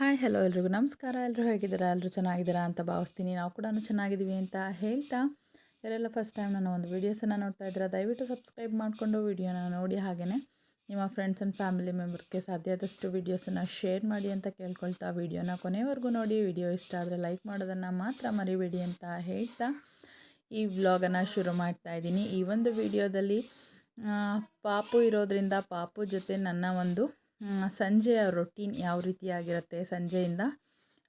Hi, hello ಎಲ್ರಿಗೂ. ನಮಸ್ಕಾರ. ಎಲ್ಲರೂ ಹೇಗಿದ್ದೀರಾ? ಎಲ್ಲರೂ ಚೆನ್ನಾಗಿದ್ದೀರಾ ಅಂತ ಭಾವಿಸ್ತೀನಿ. ನಾವು ಕೂಡ ಚೆನ್ನಾಗಿದ್ದೀವಿ ಅಂತ ಹೇಳ್ತಾ ಯಾರೆಲ್ಲ ಫಸ್ಟ್ ಟೈಮ್ ನಾನು ಒಂದು ವೀಡಿಯೋಸನ್ನು ನೋಡ್ತಾ ಇದ್ದೀರ? ದಯವಿಟ್ಟು ಸಬ್ಸ್ಕ್ರೈಬ್ ಮಾಡಿಕೊಂಡು ವೀಡಿಯೋನ ನೋಡಿ. ಹಾಗೆಯೇ ನಿಮ್ಮ ಫ್ರೆಂಡ್ಸ್ ಆ್ಯಂಡ್ ಫ್ಯಾಮಿಲಿ ಮೆಂಬರ್ಸ್ಗೆ ಸಾಧ್ಯ ಆದಷ್ಟು ವೀಡಿಯೋಸನ್ನು ಶೇರ್ ಮಾಡಿ ಅಂತ ಕೇಳ್ಕೊಳ್ತಾ ವೀಡಿಯೋನ ಕೊನೆವರೆಗೂ ನೋಡಿ. ವಿಡಿಯೋ ಇಷ್ಟ ಆದರೆ ಲೈಕ್ ಮಾಡೋದನ್ನು ಮಾತ್ರ ಮರಿಬೇಡಿ ಅಂತ ಹೇಳ್ತಾ ಈ ವ್ಲಾಗನ್ನು ಶುರು ಮಾಡ್ತಾ ಇದ್ದೀನಿ. ಈ ಒಂದು ವಿಡಿಯೋದಲ್ಲಿ ಪಾಪು ಇರೋದರಿಂದ ಪಾಪು ಜೊತೆ ನನ್ನ ಒಂದು ಸಂಜೆಯ ರೊಟೀನ್ ಯಾವ ರೀತಿಯಾಗಿರುತ್ತೆ? ಸಂಜೆಯಿಂದ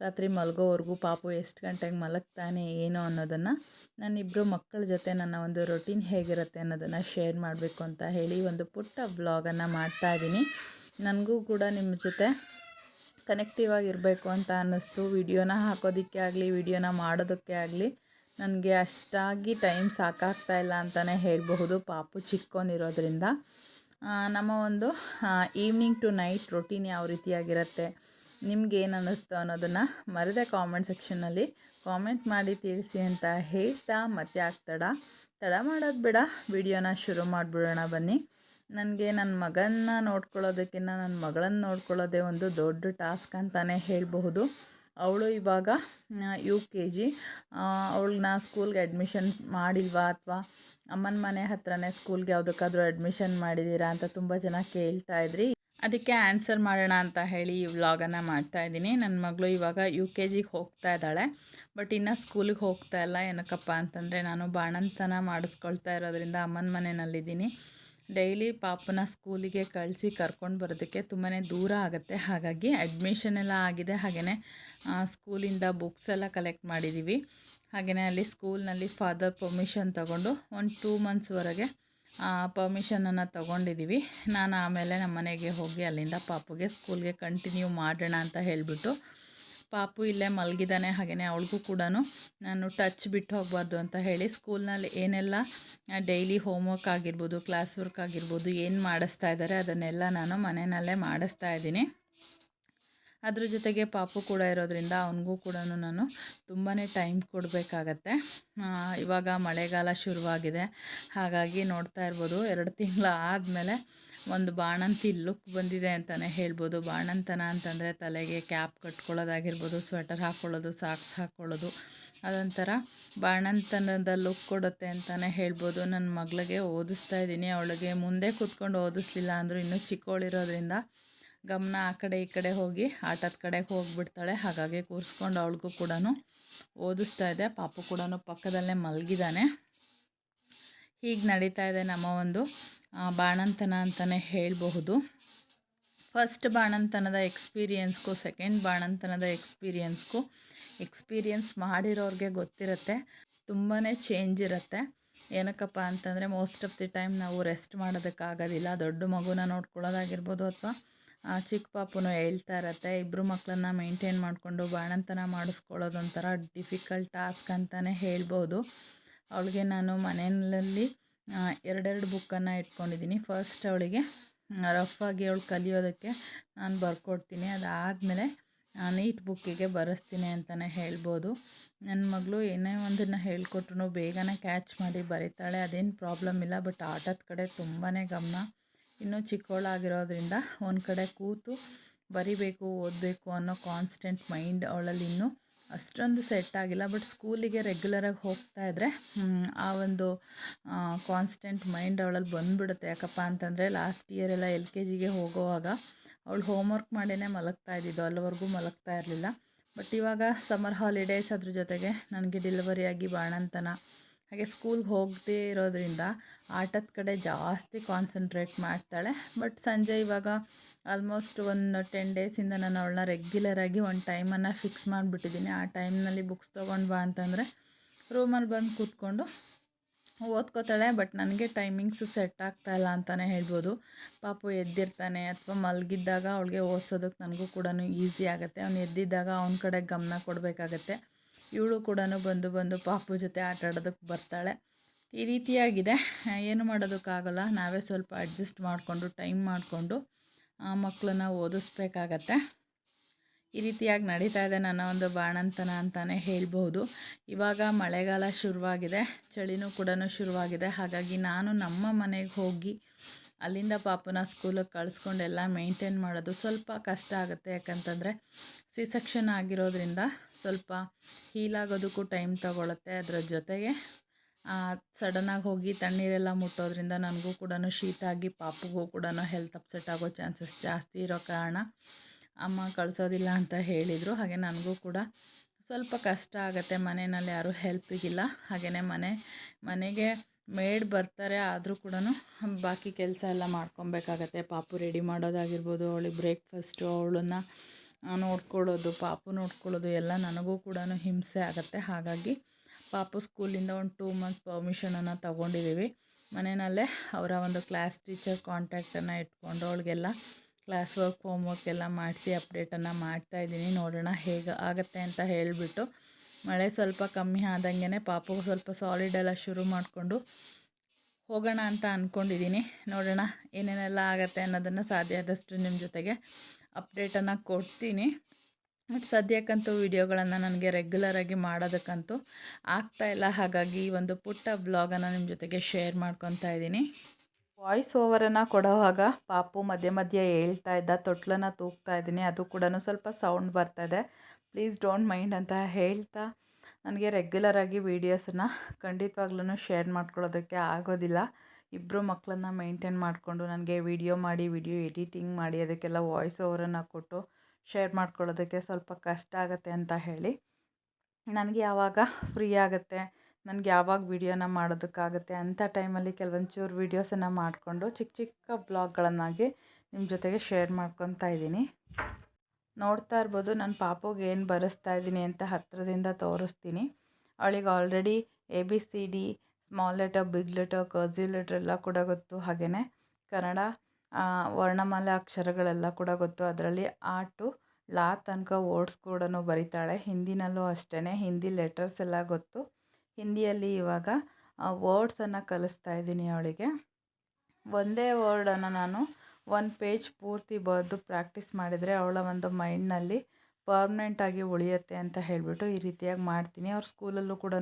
ರಾತ್ರಿ ಮಲಗೋವರೆಗೂ ಪಾಪು ಎಷ್ಟು ಗಂಟೆಗೆ ಮಲಗ್ತಾನೆ, ಏನು ಅನ್ನೋದನ್ನು ನಾನಿಬ್ಬರು ಮಕ್ಕಳ ಜೊತೆ ನನ್ನ ಒಂದು ರೊಟೀನ್ ಹೇಗಿರುತ್ತೆ ಅನ್ನೋದನ್ನು ಶೇರ್ ಮಾಡಬೇಕು ಅಂತ ಹೇಳಿ ಒಂದು ಪುಟ್ಟ ಬ್ಲಾಗನ್ನು ಮಾಡ್ತಾಯಿದ್ದೀನಿ ನನಗೂ ಕೂಡ ನಿಮ್ಮ ಜೊತೆ ಕನೆಕ್ಟಿವ್ ಆಗಿರಬೇಕು ಅಂತ ಅನ್ನಿಸ್ತು. ವಿಡಿಯೋನ ಹಾಕೋದಕ್ಕೆ ಆಗಲಿ, ವಿಡಿಯೋನ ಮಾಡೋದಕ್ಕೆ ಆಗಲಿ, ನನಗೆ ಅಷ್ಟಾಗಿ ಟೈಮ್ ಸಾಕಾಗ್ತಾ ಇಲ್ಲ ಅಂತಲೇ ಹೇಳಬಹುದು. ಪಾಪು ಚಿಕ್ಕೋನಿರೋದ್ರಿಂದ ನಮ್ಮ ಒಂದು ಈವ್ನಿಂಗ್ ಟು ನೈಟ್ ರೊಟೀನ್ ಯಾವ ರೀತಿಯಾಗಿರುತ್ತೆ, ನಿಮ್ಗೆ ಏನು ಅನ್ನಿಸ್ತು ಅನ್ನೋದನ್ನು ಮರೆದೇ ಕಾಮೆಂಟ್ ಸೆಕ್ಷನಲ್ಲಿ ಕಾಮೆಂಟ್ ಮಾಡಿ ತಿಳಿಸಿ ಅಂತ ಹೇಳ್ತಾ ಮತ್ತೆ ಆಗ್ತಡ. ತಡ ಮಾಡೋದು ಬೇಡ, ವಿಡಿಯೋನ ಶುರು ಮಾಡಿಬಿಡೋಣ ಬನ್ನಿ. ನನಗೆ ನನ್ನ ಮಗನ್ನ ನೋಡ್ಕೊಳ್ಳೋದಕ್ಕಿಂತ ನನ್ನ ಮಗಳನ್ನು ನೋಡ್ಕೊಳ್ಳೋದೇ ಒಂದು ದೊಡ್ಡ ಟಾಸ್ಕ್ ಅಂತಲೇ ಹೇಳಬಹುದು. ಅವಳು ಇವಾಗ ಯು ಕೆ ಜಿ ಅವಳನ್ನ ಸ್ಕೂಲ್ಗೆ ಅಡ್ಮಿಷನ್ಸ್ ಮಾಡಿಲ್ವಾ ಅಥವಾ ಅಮ್ಮನ ಮನೆ ಹತ್ರನೇ ಸ್ಕೂಲ್ಗೆ ಯಾವುದಕ್ಕಾದ್ರೂ ಅಡ್ಮಿಷನ್ ಮಾಡಿದ್ದೀರಾ ಅಂತ ತುಂಬ ಜನ ಕೇಳ್ತಾ ಇದ್ರಿ. ಅದಕ್ಕೆ ಆನ್ಸರ್ ಮಾಡೋಣ ಅಂತ ಹೇಳಿ ಈ ವ್ಲಾಗನ್ನು ಮಾಡ್ತಾಯಿದ್ದೀನಿ ನನ್ನ ಮಗಳು ಇವಾಗ ಯು ಕೆ ಜಿಗೆ ಹೋಗ್ತಾ ಇದ್ದಾಳೆ. ಬಟ್ ಇನ್ನು ಸ್ಕೂಲಿಗೆ ಹೋಗ್ತಾ ಇಲ್ಲ. ಏನಕ್ಕಪ್ಪ ಅಂತಂದರೆ ನಾನು ಬಾಣಂತನ ಮಾಡಿಸ್ಕೊಳ್ತಾ ಇರೋದ್ರಿಂದ ಅಮ್ಮನ ಮನೆಯಲ್ಲಿದ್ದೀನಿ. ಡೈಲಿ ಪಾಪನ ಸ್ಕೂಲಿಗೆ ಕಳಿಸಿ ಕರ್ಕೊಂಡು ಬರೋದಕ್ಕೆ ತುಂಬಾ ದೂರ ಆಗುತ್ತೆ. ಹಾಗಾಗಿ ಅಡ್ಮಿಷನ್ ಎಲ್ಲ ಆಗಿದೆ. ಹಾಗೆಯೇ ಸ್ಕೂಲಿಂದ ಬುಕ್ಸ್ ಎಲ್ಲ ಕಲೆಕ್ಟ್ ಮಾಡಿದ್ದೀವಿ ಹಾಗೆಯೇ ಅಲ್ಲಿ ಸ್ಕೂಲ್ನಲ್ಲಿ ಫಾದರ್ ಪರ್ಮಿಷನ್ ತಗೊಂಡು ಒಂದು ಟೂ ಮಂತ್ಸ್ವರೆಗೆ ಪರ್ಮಿಷನನ್ನು ತಗೊಂಡಿದ್ದೀವಿ. ನಾನು ಆಮೇಲೆ ನಮ್ಮ ಮನೆಗೆ ಹೋಗಿ ಅಲ್ಲಿಂದ ಪಾಪುಗೆ ಸ್ಕೂಲ್ಗೆ ಕಂಟಿನ್ಯೂ ಮಾಡೋಣ ಅಂತ ಹೇಳಿಬಿಟ್ಟು, ಪಾಪು ಇಲ್ಲೇ ಮಲಗಿದ್ದಾನೆ ಹಾಗೆಯೇ ಅವಳಿಗೂ ಕೂಡ ನಾನು ಟಚ್ ಬಿಟ್ಟು ಹೋಗಬಾರ್ದು ಅಂತ ಹೇಳಿ ಸ್ಕೂಲ್ನಲ್ಲಿ ಏನೆಲ್ಲ ಡೈಲಿ ಹೋಮ್ವರ್ಕ್ ಆಗಿರ್ಬೋದು ಕ್ಲಾಸ್ ವರ್ಕ್ ಆಗಿರ್ಬೋದು, ಏನು ಮಾಡಿಸ್ತಾ ಇದ್ದಾರೆ ಅದನ್ನೆಲ್ಲ ನಾನು ಮನೆಯಲ್ಲೇ ಮಾಡಿಸ್ತಾ ಇದ್ದೀನಿ. ಅದ್ರ ಜೊತೆಗೆ ಪಾಪು ಕೂಡ ಇರೋದ್ರಿಂದ ಅವನಿಗೂ ಕೂಡ ನಾನು ತುಂಬಾ ಟೈಮ್ ಕೊಡಬೇಕಾಗತ್ತೆ. ಇವಾಗ ಮಳೆಗಾಲ ಶುರುವಾಗಿದೆ. ಹಾಗಾಗಿ ನೋಡ್ತಾ ಇರ್ಬೋದು, ಎರಡು ತಿಂಗಳು ಆದಮೇಲೆ ಒಂದು ಬಾಣಂತಿ ಲುಕ್ ಬಂದಿದೆ ಅಂತಲೇ ಹೇಳ್ಬೋದು. ಬಾಣಂತನ ಅಂತಂದರೆ ತಲೆಗೆ ಕ್ಯಾಪ್ ಕಟ್ಕೊಳ್ಳೋದಾಗಿರ್ಬೋದು, ಸ್ವೆಟರ್ ಹಾಕ್ಕೊಳ್ಳೋದು ಸಾಕ್ಸ್ ಹಾಕ್ಕೊಳ್ಳೋದು ಅದೊಂಥರ ಬಾಣಂತನದ ಲುಕ್ ಕೊಡುತ್ತೆ ಅಂತಲೇ ಹೇಳ್ಬೋದು. ನನ್ನ ಮಗಳಿಗೆ ಓದಿಸ್ತಾ ಇದ್ದೀನಿ, ಅವಳಿಗೆ ಮುಂದೆ ಕೂತ್ಕೊಂಡು ಓದಿಸ್ಲಿಲ್ಲ ಅಂದರೂ ಇನ್ನೂ ಚಿಕ್ಕವಳಿರೋದ್ರಿಂದ ಗಮನ ಆ ಕಡೆ ಈ ಕಡೆ ಹೋಗಿ ಆಟದ ಕಡೆಗೆ ಹೋಗಿಬಿಡ್ತಾಳೆ. ಹಾಗಾಗಿ ಕೂರಿಸ್ಕೊಂಡು ಅವಳಿಗೂ ಕೂಡ ಓದಿಸ್ತಾ ಇದೆ. ಪಾಪು ಕೂಡ ಪಕ್ಕದಲ್ಲೇ ಮಲಗಿದ್ದಾನೆ. ಹೀಗೆ ನಡೀತಾ ಇದೆ ನಮ್ಮ ಒಂದು ಬಾಣಂತನ ಅಂತಲೇ ಹೇಳಬಹುದು. ಫಸ್ಟ್ ಬಾಣಂತನದ ಎಕ್ಸ್ಪೀರಿಯೆನ್ಸ್ಗೂ ಸೆಕೆಂಡ್ ಬಾಣಂತನದ ಎಕ್ಸ್ಪೀರಿಯೆನ್ಸ್ಗೂ ಎಕ್ಸ್ಪೀರಿಯೆನ್ಸ್ ಮಾಡಿರೋರಿಗೆ ಗೊತ್ತಿರುತ್ತೆ. ತುಂಬಾ ಚೇಂಜ್ ಇರುತ್ತೆ. ಏನಕ್ಕಪ್ಪ ಅಂತಂದರೆ ಮೋಸ್ಟ್ ಆಫ್ ದಿ ಟೈಮ್ ನಾವು ರೆಸ್ಟ್ ಮಾಡೋದಕ್ಕಾಗೋದಿಲ್ಲ. ದೊಡ್ಡ ಮಗುನ ನೋಡ್ಕೊಳ್ಳೋದಾಗಿರ್ಬೋದು ಅಥವಾ ಚಿಕ್ಕ ಪಾಪುನು ಹೇಳ್ತಾ ಇರತ್ತೆ ಇಬ್ಬರು ಮಕ್ಕಳನ್ನ ಮೇಂಟೈನ್ ಮಾಡಿಕೊಂಡು ಬಾಣಂತನ ಮಾಡಿಸ್ಕೊಳ್ಳೋದು ಒಂಥರ ಡಿಫಿಕಲ್ಟ್ ಟಾಸ್ಕ್ ಅಂತಲೇ ಹೇಳ್ಬೋದು. ಅವಳಿಗೆ ನಾನು ಮನೆಯಲ್ಲಿ ಎರಡೆರಡು ಬುಕ್ಕನ್ನು ಇಟ್ಕೊಂಡಿದ್ದೀನಿ. ಫಸ್ಟ್ ಅವಳಿಗೆ ರಫಾಗಿ ಅವಳು ಕಲಿಯೋದಕ್ಕೆ ನಾನು ಬರ್ಕೊಡ್ತೀನಿ. ಅದಾದಮೇಲೆ ನೀಟ್ ಬುಕ್ಕಿಗೆ ಬರೆಸ್ತೀನಿ ಅಂತಲೇ ಹೇಳ್ಬೋದು. ನನ್ನ ಮಗಳು ಏನೇ ಒಂದನ್ನು ಹೇಳ್ಕೊಟ್ರು ಬೇಗನೆ ಕ್ಯಾಚ್ ಮಾಡಿ ಬರೀತಾಳೆ, ಅದೇನು ಪ್ರಾಬ್ಲಮ್ ಇಲ್ಲ ಬಟ್ ಆಟದ ಕಡೆ ತುಂಬಾ ಗಮನ. ಇನ್ನೂ ಚಿಕ್ಕವಳಾಗಿರೋದ್ರಿಂದ ಒಂದು ಕಡೆ ಕೂತು ಬರಿಬೇಕು, ಓದಬೇಕು ಅನ್ನೋ ಕಾನ್ಸ್ಟೆಂಟ್ ಮೈಂಡ್ ಅವಳಲ್ಲಿ ಇನ್ನೂ ಅಷ್ಟೊಂದು ಸೆಟ್ ಆಗಿಲ್ಲ. ಬಟ್ ಸ್ಕೂಲಿಗೆ ರೆಗ್ಯುಲರಾಗಿ ಹೋಗ್ತಾ ಇದ್ದರೆ ಆ ಒಂದು ಕಾನ್ಸ್ಟೆಂಟ್ ಮೈಂಡ್ ಅವಳಲ್ಲಿ ಬಂದುಬಿಡುತ್ತೆ. ಯಾಕಪ್ಪ ಅಂತಂದರೆ ಲಾಸ್ಟ್ ಇಯರ್ ಎಲ್ಲ ಎಲ್ ಕೆ ಜಿಗೆ ಹೋಗೋವಾಗ ಅವಳು ಹೋಮ್ವರ್ಕ್ ಮಾಡೇ ಮಲಗ್ತಾ ಇದ್ದಿದ್ದು. ಅಲ್ಲಿವರೆಗೂ ಮಲಗ್ತಾ ಇರಲಿಲ್ಲ. ಬಟ್ ಇವಾಗ ಸಮ್ಮರ್ ಹಾಲಿಡೇಸ್ ಅದ್ರ ಜೊತೆಗೆ ನನಗೆ ಡೆಲಿವರಿಯಾಗಿ ಬಾಣಂತನ ಹಾಗೆ ಸ್ಕೂಲ್ಗೆ ಹೋಗದೇ ಇರೋದ್ರಿಂದ ಆಟದ ಕಡೆ ಜಾಸ್ತಿ ಕಾನ್ಸಂಟ್ರೇಟ್ ಮಾಡ್ತಾಳೆ. ಬಟ್ ಸಂಜೆ ಇವಾಗ ಆಲ್ಮೋಸ್ಟ್ ಒಂದು ಟೆನ್ ಡೇಸಿಂದ ನಾನು ಅವಳನ್ನ ರೆಗ್ಯುಲರಾಗಿ ಒಂದು ಟೈಮನ್ನು ಫಿಕ್ಸ್ ಮಾಡಿಬಿಟ್ಟಿದ್ದೀನಿ ಆ ಟೈಮ್ನಲ್ಲಿ ಬುಕ್ಸ್ ತೊಗೊಂಡು ಬಾ ಅಂತಂದರೆ ರೂಮಲ್ಲಿ ಬಂದು ಕೂತ್ಕೊಂಡು ಓದ್ಕೋತಾಳೆ. ಬಟ್ ನನಗೆ ಟೈಮಿಂಗ್ಸು ಸೆಟ್ ಆಗ್ತಾ ಇಲ್ಲ ಅಂತಲೇ ಹೇಳ್ಬೋದು. ಪಾಪು ಎದ್ದಿರ್ತಾನೆ ಅಥವಾ ಮಲಗಿದ್ದಾಗ ಅವಳಿಗೆ ಓದಿಸೋದಕ್ಕೆ ನನಗೂ ಕೂಡ ಈಸಿ ಆಗುತ್ತೆ. ಅವ್ನು ಎದ್ದಿದ್ದಾಗ ಅವನ ಕಡೆ ಗಮನ ಕೊಡಬೇಕಾಗತ್ತೆ. ಇವಳು ಕೂಡ ಬಂದು ಬಂದು ಪಾಪು ಜೊತೆ ಆಟ ಆಡೋದಕ್ಕೆ ಬರ್ತಾಳೆ. ಈ ರೀತಿಯಾಗಿದೆ. ಏನು ಮಾಡೋದಕ್ಕಾಗಲ್ಲ. ನಾವೇ ಸ್ವಲ್ಪ ಅಡ್ಜಸ್ಟ್ ಮಾಡಿಕೊಂಡು, ಟೈಮ್ ಮಾಡಿಕೊಂಡು ಮಕ್ಕಳನ್ನ ಓದಿಸ್ಬೇಕಾಗತ್ತೆ. ಈ ರೀತಿಯಾಗಿ ನಡೀತಾ ಇದೆ ನನ್ನ ಒಂದು ಬಾಣಂತನ ಅಂತಲೇ ಹೇಳ್ಬೋದು ಇವಾಗ ಮಳೆಗಾಲ ಶುರುವಾಗಿದೆ. ಚಳಿನೂ ಕೂಡ ಶುರುವಾಗಿದೆ. ಹಾಗಾಗಿ ನಾನು ನಮ್ಮ ಮನೆಗೆ ಹೋಗಿ ಅಲ್ಲಿಂದ ಪಾಪನ ಸ್ಕೂಲಿಗೆ ಕಳಿಸ್ಕೊಂಡೆಲ್ಲ ಮೇಂಟೈನ್ ಮಾಡೋದು ಸ್ವಲ್ಪ ಕಷ್ಟ ಆಗುತ್ತೆ. ಯಾಕಂತಂದರೆ ಸಿ ಸೆಕ್ಷನ್ ಆಗಿರೋದ್ರಿಂದ ಸ್ವಲ್ಪ ಹೀಲ್ ಆಗೋದಕ್ಕೂ ಟೈಮ್ ತಗೊಳುತ್ತೆ ಅದರ ಜೊತೆಗೆ ಸಡನ್ನಾಗಿ ಹೋಗಿ ತಣ್ಣೀರೆಲ್ಲ ಮುಟ್ಟೋದ್ರಿಂದ ನನಗೂ ಕೂಡ ಶೀತ ಆಗಿ ಪಾಪುಗೂ ಕೂಡ ಹೆಲ್ತ್ ಅಪ್ಸೆಟ್ ಆಗೋ ಚಾನ್ಸಸ್ ಜಾಸ್ತಿ ಇರೋ ಕಾರಣ ಅಮ್ಮ ಕಳಿಸೋದಿಲ್ಲ ಅಂತ ಹೇಳಿದರು. ಹಾಗೆ ನನಗೂ ಕೂಡ ಸ್ವಲ್ಪ ಕಷ್ಟ ಆಗುತ್ತೆ, ಮನೆಯಲ್ಲಿ ಯಾರೂ ಹೆಲ್ಪಿಗಿಲ್ಲ ಹಾಗೆಯೇ ಮನೆ, ಮನೆಗೆ ಮೇಡ್ ಬರ್ತಾರೆ, ಆದರೂ ಕೂಡ ಬಾಕಿ ಕೆಲಸ ಎಲ್ಲ ಮಾಡ್ಕೊಬೇಕಾಗತ್ತೆ. ಪಾಪು ರೆಡಿ ಮಾಡೋದಾಗಿರ್ಬೋದು, ಅವಳಿಗೆ ಬ್ರೇಕ್ಫಾಸ್ಟು ಅವಳನ್ನು ನೋಡ್ಕೊಳ್ಳೋದು, ಪಾಪು ನೋಡ್ಕೊಳ್ಳೋದು ಎಲ್ಲ ನನಗೂ ಕೂಡ ಹಿಂಸೆ ಆಗುತ್ತೆ. ಹಾಗಾಗಿ ಪಾಪು ಸ್ಕೂಲಿಂದ ಒಂದು ಟೂ ಮಂತ್ಸ್ ಪರ್ಮಿಷನನ್ನು ತೊಗೊಂಡಿದ್ದೀವಿ. ಮನೆಯಲ್ಲೇ ಅವರ ಒಂದು ಕ್ಲಾಸ್ ಟೀಚರ್ ಕಾಂಟ್ಯಾಕ್ಟನ್ನು ಇಟ್ಕೊಂಡು ಅವಳಿಗೆಲ್ಲ ಕ್ಲಾಸ್ ವರ್ಕ್ ಹೋಮ್ ವರ್ಕ್ ಎಲ್ಲ ಮಾಡಿಸಿ ಅಪ್ಡೇಟನ್ನು ಮಾಡ್ತಾಯಿದ್ದೀನಿ ನೋಡೋಣ ಹೇಗೆ ಆಗುತ್ತೆ ಅಂತ ಹೇಳಿಬಿಟ್ಟು ಮಳೆ ಸ್ವಲ್ಪ ಕಮ್ಮಿ ಆದಂಗೆ ಪಾಪು ಸ್ವಲ್ಪ ಸಾಲಿಡ್ ಎಲ್ಲ ಶುರು ಮಾಡಿಕೊಂಡು ಹೋಗೋಣ ಅಂತ ಅಂದ್ಕೊಂಡಿದ್ದೀನಿ ನೋಡೋಣ ಏನೇನೆಲ್ಲ ಆಗುತ್ತೆ ಅನ್ನೋದನ್ನು ಸಾಧ್ಯ ಆದಷ್ಟು ನಿಮ್ಮ ಜೊತೆಗೆ ಅಪ್ಡೇಟನ್ನು ಕೊಡ್ತೀನಿ. ಬಟ್ ಸದ್ಯಕ್ಕಂತೂ ವೀಡಿಯೋಗಳನ್ನು ನನಗೆ ರೆಗ್ಯುಲರಾಗಿ ಮಾಡೋದಕ್ಕಂತೂ ಆಗ್ತಾಯಿಲ್ಲ ಹಾಗಾಗಿ ಈ ಒಂದು ಪುಟ್ಟ ಬ್ಲಾಗನ್ನು ನಿಮ್ಮ ಜೊತೆಗೆ ಶೇರ್ ಮಾಡ್ಕೊತಾ ಇದ್ದೀನಿ. ವಾಯ್ಸ್ ಓವರನ್ನು ಕೊಡೋವಾಗ ಪಾಪು ಮಧ್ಯೆ ಮಧ್ಯೆ ಹೇಳ್ತಾ ಇದ್ದ, ತೊಟ್ಲನ್ನು ತೂಗ್ತಾ ಇದ್ದೀನಿ. ಅದು ಕೂಡ ಸ್ವಲ್ಪ ಸೌಂಡ್ ಬರ್ತಾಯಿದೆ ಪ್ಲೀಸ್ ಡೋಂಟ್ ಮೈಂಡ್ ಅಂತ ಹೇಳ್ತಾ ನನಗೆ ರೆಗ್ಯುಲರಾಗಿ ವೀಡಿಯೋಸನ್ನು ಖಂಡಿತವಾಗ್ಲೂ ಶೇರ್ ಮಾಡ್ಕೊಳ್ಳೋದಕ್ಕೆ ಆಗೋದಿಲ್ಲ. ಇಬ್ಬರು ಮಕ್ಕಳನ್ನ ಮೇಂಟೇನ್ ಮಾಡಿಕೊಂಡು ನನಗೆ ವಿಡಿಯೋ ಮಾಡಿ, ವಿಡಿಯೋ ಎಡಿಟಿಂಗ್ ಮಾಡಿ, ಅದಕ್ಕೆಲ್ಲ ವಾಯ್ಸ್ ಓವರನ್ನು ಕೊಟ್ಟು ಶೇರ್ ಮಾಡ್ಕೊಳ್ಳೋದಕ್ಕೆ ಸ್ವಲ್ಪ ಕಷ್ಟ ಆಗುತ್ತೆ ಅಂತ ಹೇಳಿ. ನನಗೆ ಯಾವಾಗ ಫ್ರೀ ಆಗುತ್ತೆ, ನನಗೆ ಯಾವಾಗ ವೀಡಿಯೋನ ಮಾಡೋದಕ್ಕಾಗುತ್ತೆ ಅಂಥ ಟೈಮಲ್ಲಿ ಕೆಲವೊಂಚೂರು ವೀಡಿಯೋಸನ್ನು ಮಾಡಿಕೊಂಡು ಚಿಕ್ಕ ಚಿಕ್ಕ ಬ್ಲಾಗ್ಗಳನ್ನಾಗಿ ನಿಮ್ಮ ಜೊತೆಗೆ ಶೇರ್ ಮಾಡ್ಕೊತಾ ಇದ್ದೀನಿ. ನೋಡ್ತಾ ಇರ್ಬೋದು ನನ್ನ ಪಾಪುಗೆ ಏನು ಬರೆಸ್ತಾ ಇದ್ದೀನಿ ಅಂತ ಹತ್ತಿರದಿಂದ ತೋರಿಸ್ತೀನಿ. ಅವಳಿಗೆ already A B C D small letter big letter cursive letter ಎಲ್ಲ ಕೂಡ ಗೊತ್ತು ಹಾಗೆಯೇ ಕನ್ನಡ ವರ್ಣಮಾಲೆ ಅಕ್ಷರಗಳೆಲ್ಲ ಕೂಡ ಗೊತ್ತು. ಅದರಲ್ಲಿ ಆ ಟು ಲಾ ತನಕ ವರ್ಡ್ಸ್ ಕೂಡ ಬರಿತಾಳೆ. ಹಿಂದಿನಲ್ಲೂ ಅಷ್ಟೇ ಹಿಂದಿ ಲೆಟರ್ಸ್ ಎಲ್ಲ ಗೊತ್ತು. ಹಿಂದಿಯಲ್ಲಿ ಇವಾಗ ವರ್ಡ್ಸನ್ನು ಕಲಿಸ್ತಾ ಇದ್ದೀನಿ ಅವಳಿಗೆ. ಒಂದೇ ವರ್ಡನ್ನು ನಾನು ಒನ್ ಪೇಜ್ ಪೂರ್ತಿ ಬರೆದು ಪ್ರಾಕ್ಟೀಸ್ ಮಾಡಿದರೆ ಅವಳ ಒಂದು ಮೈಂಡ್ನಲ್ಲಿ ಪರ್ಮನೆಂಟಾಗಿ ಉಳಿಯುತ್ತೆ ಅಂತ ಹೇಳಿಬಿಟ್ಟು ಈ ರೀತಿಯಾಗಿ ಮಾಡ್ತೀನಿ. ಅವ್ರ ಸ್ಕೂಲಲ್ಲೂ ಕೂಡ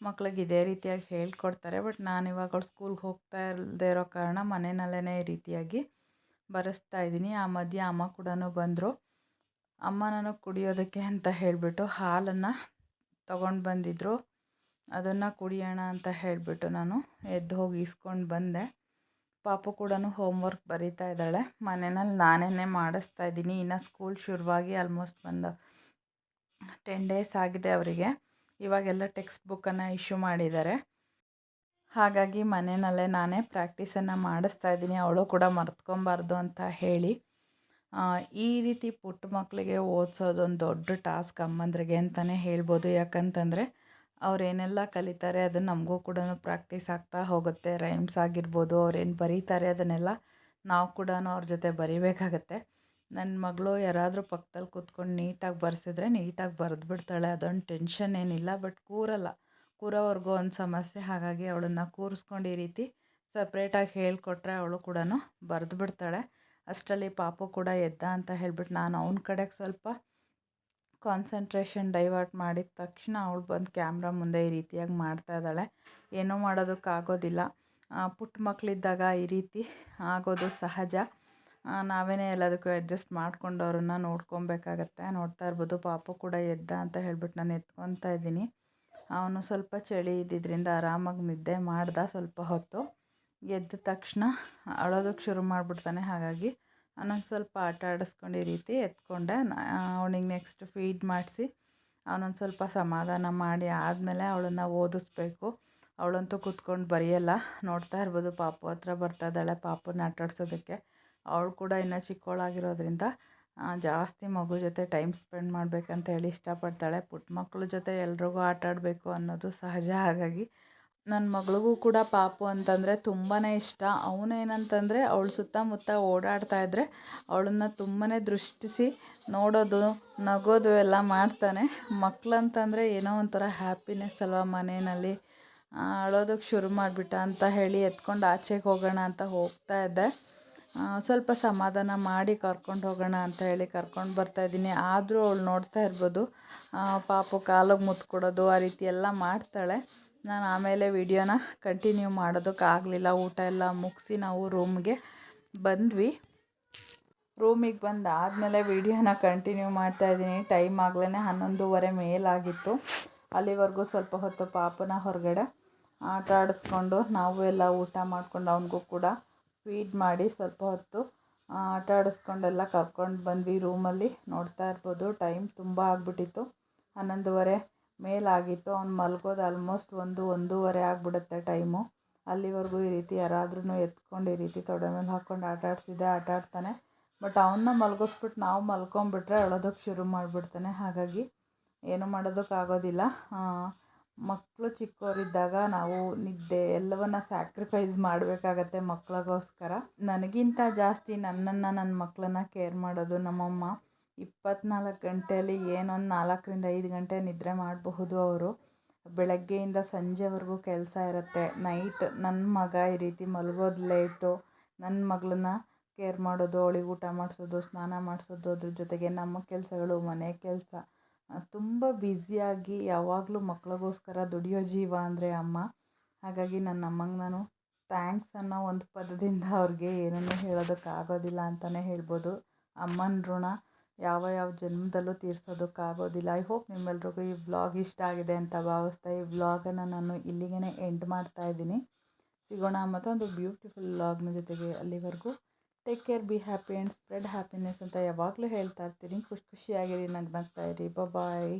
ಮಕ್ಳಿಗೆ ಇದೇ ರೀತಿಯಾಗಿ ಹೇಳ್ಕೊಡ್ತಾರೆ. ಬಟ್ ನಾನು ಇವಾಗ ಅವ್ಳು ಸ್ಕೂಲ್ಗೆ ಹೋಗ್ತಾ ಇಲ್ಲದೆ ಇರೋ ಕಾರಣ ಮನೆಯಲ್ಲೇ ಈ ರೀತಿಯಾಗಿ ಬರೆಸ್ತಾ ಇದ್ದೀನಿ. ಆ ಮಧ್ಯೆ ಅಮ್ಮ ಕೂಡ ಬಂದರು. ಅಮ್ಮ ನನಗೆ ಕುಡಿಯೋದಕ್ಕೆ ಅಂತ ಹೇಳಿಬಿಟ್ಟು ಹಾಲನ್ನು ತಗೊಂಡು ಬಂದಿದ್ದರು ಅದನ್ನು ಕುಡಿಯೋಣ ಅಂತ ಹೇಳಿಬಿಟ್ಟು ನಾನು ಎದ್ದು ಹೋಗಿ ಇಸ್ಕೊಂಡು ಬಂದೆ. ಪಾಪು ಕೂಡ ಹೋಮ್ವರ್ಕ್ ಬರೀತಾ ಇದ್ದಾಳೆ. ಮನೆಯಲ್ಲಿ ನಾನೇ ಮಾಡಿಸ್ತಾ ಇದ್ದೀನಿ. ಇನ್ನು ಸ್ಕೂಲ್ ಶುರುವಾಗಿ ಆಲ್ಮೋಸ್ಟ್ ಒಂದು ಟೆನ್ ಡೇಸ್ ಆಗಿದೆ ಅವರಿಗೆ. ಇವಾಗೆಲ್ಲ ಟೆಕ್ಸ್ಟ್ ಬುಕ್ಕನ್ನು ಇಶ್ಯೂ ಮಾಡಿದ್ದಾರೆ. ಹಾಗಾಗಿ ಮನೆಯಲ್ಲೇ ನಾನೇ ಪ್ರಾಕ್ಟೀಸನ್ನು ಮಾಡಿಸ್ತಾ ಇದ್ದೀನಿ, ಅವಳು ಕೂಡ ಮರ್ತ್ಕೊಬಾರ್ದು ಅಂತ ಹೇಳಿ. ಈ ರೀತಿ ಪುಟ್ಟ ಮಕ್ಕಳಿಗೆ ಓದಿಸೋದು ಒಂದು ದೊಡ್ಡ ಟಾಸ್ಕ್ ಅಮ್ಮಂದ್ರಿಗೆ ಅಂತಲೇ ಹೇಳ್ಬೋದು. ಯಾಕಂತಂದರೆ ಅವರೇನೆಲ್ಲ ಕಲಿತಾರೆ ಅದು ನಮಗೂ ಕೂಡ ಪ್ರಾಕ್ಟೀಸ್ ಆಗ್ತಾ ಹೋಗುತ್ತೆ ರೈಮ್ಸ್ ಆಗಿರ್ಬೋದು ಅವ್ರೇನು ಬರೀತಾರೆ ಅದನ್ನೆಲ್ಲ ನಾವು ಕೂಡ ಅವ್ರ ಜೊತೆ ಬರಿಬೇಕಾಗತ್ತೆ. ನನ್ನ ಮಗಳು ಯಾರಾದರೂ ಪಕ್ಕದಲ್ಲಿ ಕೂತ್ಕೊಂಡು ನೀಟಾಗಿ ಬರೆಸಿದ್ರೆ ನೀಟಾಗಿ ಬರೆದು ಬಿಡ್ತಾಳೆ. ಅದೊಂದು ಟೆನ್ಷನ್ ಏನಿಲ್ಲ, ಬಟ್ ಕೂರಲ್ಲ. ಕೂರೋವರೆಗೂ ಒಂದು ಸಮಸ್ಯೆ. ಹಾಗಾಗಿ ಅವಳನ್ನು ಕೂರಿಸ್ಕೊಂಡು ಈ ರೀತಿ ಸಪ್ರೇಟಾಗಿ ಹೇಳಿಕೊಟ್ರೆ ಅವಳು ಕೂಡ ಬರೆದು ಬಿಡ್ತಾಳೆ. ಅಷ್ಟರಲ್ಲಿ ಪಾಪು ಕೂಡ ಎದ್ದ ಅಂತ ಹೇಳ್ಬಿಟ್ಟು ನಾನು ಅವನ ಕಡೆಗೆ ಸ್ವಲ್ಪ ಕಾನ್ಸಂಟ್ರೇಷನ್ ಡೈವರ್ಟ್ ಮಾಡಿದ ತಕ್ಷಣ ಅವಳು ಬಂದು ಕ್ಯಾಮ್ರಾ ಮುಂದೆ ಈ ರೀತಿಯಾಗಿ ಮಾಡ್ತಾ ಇದ್ದಾಳೆ. ಏನೂ ಮಾಡೋದಕ್ಕಾಗೋದಿಲ್ಲ. ಪುಟ್ಟ ಮಕ್ಕಳಿದ್ದಾಗ ಈ ರೀತಿ ಆಗೋದು ಸಹಜ. ನಾವೇ ಎಲ್ಲದಕ್ಕೂ ಅಡ್ಜಸ್ಟ್ ಮಾಡಿಕೊಂಡು ಅವ್ರನ್ನ ನೋಡ್ಕೊಬೇಕಾಗತ್ತೆ. ನೋಡ್ತಾ ಇರ್ಬೋದು, ಪಾಪು ಕೂಡ ಎದ್ದ ಅಂತ ಹೇಳ್ಬಿಟ್ಟು ನಾನು ಎತ್ಕೊತಾ ಇದ್ದೀನಿ. ಅವನು ಸ್ವಲ್ಪ ಚಳಿ ಇದ್ದಿದ್ದರಿಂದ ಆರಾಮಾಗಿ ನಿದ್ದೆ ಮಾಡ್ದ ಸ್ವಲ್ಪ ಹೊತ್ತು. ಎದ್ದ ತಕ್ಷಣ ಅಳೋದಕ್ಕೆ ಶುರು ಮಾಡಿಬಿಡ್ತಾನೆ. ಹಾಗಾಗಿ ಅವನೊಂದು ಸ್ವಲ್ಪ ಆಟ ಆಡಿಸ್ಕೊಂಡು ಈ ರೀತಿ ಎತ್ಕೊಂಡೆ. ಅವನಿಗೆ ನೆಕ್ಸ್ಟ್ ಫೀಡ್ ಮಾಡಿಸಿ ಅವನೊಂದು ಸ್ವಲ್ಪ ಸಮಾಧಾನ ಮಾಡಿ ಆದಮೇಲೆ ಅವಳನ್ನು ಓದಿಸ್ಬೇಕು. ಅವಳಂತೂ ಕೂತ್ಕೊಂಡು ಬರೆಯಲ್ಲ. ನೋಡ್ತಾ ಇರ್ಬೋದು, ಪಾಪು ಹತ್ರ ಬರ್ತಾ ಇದ್ದಾಳೆ. ಪಾಪುನ ಆಟಾಡ್ಸೋದಕ್ಕೆ. ಅವಳು ಕೂಡ ಇನ್ನೂ ಚಿಕ್ಕವಳಾಗಿರೋದ್ರಿಂದ ಜಾಸ್ತಿ ಮಗು ಜೊತೆ ಟೈಮ್ ಸ್ಪೆಂಡ್ ಮಾಡಬೇಕಂತ ಹೇಳಿ ಇಷ್ಟಪಡ್ತಾಳೆ. ಪುಟ್ಟ ಮಕ್ಕಳು ಜೊತೆ ಎಲ್ರಿಗೂ ಆಟ ಆಡಬೇಕು ಅನ್ನೋದು ಸಹಜ. ಹಾಗಾಗಿ ನನ್ನ ಮಗಳಿಗೂ ಕೂಡ ಪಾಪು ಅಂತಂದರೆ ತುಂಬಾ ಇಷ್ಟ. ಅವನೇನಂತಂದರೆ ಅವಳು ಸುತ್ತಮುತ್ತ ಓಡಾಡ್ತಾ ಇದ್ದರೆ ಅವಳನ್ನು ತುಂಬಾ ದೃಷ್ಟಿಸಿ ನೋಡೋದು, ನಗೋದು ಎಲ್ಲ ಮಾಡ್ತಾನೆ. ಮಕ್ಕಳಂತಂದರೆ ಏನೋ ಒಂಥರ ಹ್ಯಾಪಿನೆಸ್ ಅಲ್ವಾ ಮನೆಯಲ್ಲಿ. ಅಳೋದಕ್ಕೆ ಶುರು ಮಾಡಿಬಿಟ್ಟ ಅಂತ ಹೇಳಿ ಎತ್ಕೊಂಡು ಆಚೆಗೆ ಹೋಗೋಣ ಅಂತ ಹೋಗ್ತಾ ಇದ್ದೆ. ಸ್ವಲ್ಪ ಸಮಾಧಾನ ಮಾಡಿ ಕರ್ಕೊಂಡು ಹೋಗೋಣ ಅಂತ ಹೇಳಿ ಕರ್ಕೊಂಡು ಬರ್ತಾ ಇದ್ದೀನಿ. ಆದರೂ ಅವಳು ನೋಡ್ತಾ ಇರ್ಬೋದು. ಪಾಪು ಕಾಲಿಗೆ ಮುತ್ತು ಕೊಡೋದು, ಆ ರೀತಿ ಎಲ್ಲ ಮಾಡ್ತಾಳೆ. ನಾನು ಆಮೇಲೆ ವಿಡಿಯೋನ ಕಂಟಿನ್ಯೂ ಮಾಡೋದಕ್ಕಾಗಲಿಲ್ಲ ಊಟ ಎಲ್ಲ ಮುಗಿಸಿ ನಾವು ರೂಮ್ಗೆ ಬಂದ್ವಿ. ರೂಮಿಗೆ ಬಂದು ಆದಮೇಲೆ ವಿಡಿಯೋನ ಕಂಟಿನ್ಯೂ ಮಾಡ್ತಾಯಿದ್ದೀನಿ ಟೈಮ್ ಆಗ್ಲೇ ಹನ್ನೊಂದುವರೆ ಮೇಲಾಗಿತ್ತು. ಅಲ್ಲಿವರೆಗೂ ಸ್ವಲ್ಪ ಹೊತ್ತು ಪಾಪನ ಹೊರಗಡೆ ಆಟ ಆಡಿಸ್ಕೊಂಡು ನಾವು ಎಲ್ಲ ಊಟ ಮಾಡ್ಕೊಂಡು ಅವನಿಗೂ ಕೂಡ ಫೀಡ್ ಮಾಡಿ ಸ್ವಲ್ಪ ಹೊತ್ತು ಆಟ ಆಡಿಸ್ಕೊಂಡೆಲ್ಲ ಕರ್ಕೊಂಡು ಬಂದ್ವಿ ರೂಮಲ್ಲಿ ನೋಡ್ತಾ ಇರ್ಬೋದು ಟೈಮ್ ತುಂಬ ಆಗಿಬಿಟ್ಟಿತ್ತು. ಹನ್ನೊಂದುವರೆ ಮೇಲಾಗಿತ್ತು. ಅವ್ನು ಮಲ್ಗೋದು ಆಲ್ಮೋಸ್ಟ್ ಒಂದು, ಒಂದೂವರೆ ಆಗಿಬಿಡುತ್ತೆ ಟೈಮು ಅಲ್ಲಿವರೆಗೂ ಈ ರೀತಿ ಯಾರಾದ್ರೂ ಎತ್ಕೊಂಡು ಈ ರೀತಿ ತೊಡೆ ಮೇಲೆ ಹಾಕ್ಕೊಂಡು ಆಟ ಆಡಿಸಿದ್ರೆ ಆಟ ಆಡ್ತಾನೆ. ಬಟ್ ಅವನ್ನ ಮಲಗಿಸ್ಬಿಟ್ಟು ನಾವು ಮಲ್ಕೊಂಬಿಟ್ರೆ ಅಳೋದಕ್ಕೆ ಶುರು ಮಾಡಿಬಿಡ್ತಾನೆ. ಹಾಗಾಗಿ, ಏನು ಮಾಡೋದಕ್ಕಾಗೋದಿಲ್ಲ. ಮಕ್ಕಳು ಚಿಕ್ಕವರಿದ್ದಾಗ ನಾವು ನಿದ್ದೆ ಎಲ್ಲವನ್ನು ಸ್ಯಾಕ್ರಿಫೈಸ್ ಮಾಡಬೇಕಾಗತ್ತೆ ಮಕ್ಕಳಿಗೋಸ್ಕರ ನನಗಿಂತ ಜಾಸ್ತಿ ನನ್ನನ್ನು ನನ್ನ ಮಕ್ಕಳನ್ನ ಕೇರ್ ಮಾಡೋದು ನಮ್ಮಮ್ಮ. ಇಪ್ಪತ್ನಾಲ್ಕು ಗಂಟೆಯಲ್ಲಿ ಏನೊಂದು ನಾಲ್ಕರಿಂದ ಐದು ಗಂಟೆ ನಿದ್ರೆ ಮಾಡಬಹುದು ಅವರು. ಬೆಳಗ್ಗೆಯಿಂದ ಸಂಜೆವರೆಗೂ ಕೆಲಸ ಇರುತ್ತೆ. ನೈಟ್ ನನ್ನ ಮಗ ಈ ರೀತಿ ಮಲಗೋದು ಲೇಟು ನನ್ನ ಮಗಳನ್ನ ಕೇರ್ ಮಾಡೋದು, ಅವಳಿಗೆ ಊಟ ಮಾಡಿಸೋದು, ಸ್ನಾನ ಮಾಡಿಸೋದು, ಅದ್ರ ಜೊತೆಗೆ ನಮ್ಮ ಕೆಲಸಗಳು, ಮನೆ ಕೆಲಸ. ತುಂಬ ಬ್ಯುಸಿಯಾಗಿ ಯಾವಾಗಲೂ ಮಕ್ಕಳಿಗೋಸ್ಕರ ದುಡಿಯೋ ಜೀವ ಅಂದರೆ ಅಮ್ಮ. ಹಾಗಾಗಿ ನನ್ನ ಅಮ್ಮಂಗೆ ನಾನು ಥ್ಯಾಂಕ್ಸ್ ಅನ್ನೋ ಒಂದು ಪದದಿಂದ ಅವ್ರಿಗೆ ಏನನ್ನೂ ಹೇಳೋದಕ್ಕಾಗೋದಿಲ್ಲ ಅಂತಲೇ ಹೇಳ್ಬೋದು. ಅಮ್ಮನ ಋಣ ಯಾವ ಯಾವ ಜನ್ಮದಲ್ಲೂ ತೀರಿಸೋದಕ್ಕಾಗೋದಿಲ್ಲ. ಐ ಹೋಪ್ ನಿಮ್ಮೆಲ್ರಿಗೂ ಈ ವ್ಲಾಗ್ ಇಷ್ಟ ಆಗಿದೆ ಅಂತ ಭಾವಿಸ್ತಾ ಈ ವ್ಲಾಗನ್ನು ನಾನು ಇಲ್ಲಿಗೇ ಎಂಡ್ ಮಾಡ್ತಾ ಇದ್ದೀನಿ. ಸಿಗೋಣ ಮತ್ತೊಂದು ಬ್ಯೂಟಿಫುಲ್ ವ್ಲಾಗ್ನ ಜೊತೆಗೆ ಅಲ್ಲಿವರೆಗೂ. Take care be happy and spread happiness ಅಂತ ಯಾವಾಗಲೂ ಹೇಳ್ತಾ ಇರ್ತೀನಿ. ಖುಷಿ ಖುಷಿಯಾಗಿರಿ ನಗ್ನಗ್ತಾ ಇರಿ. ಬಾಯ್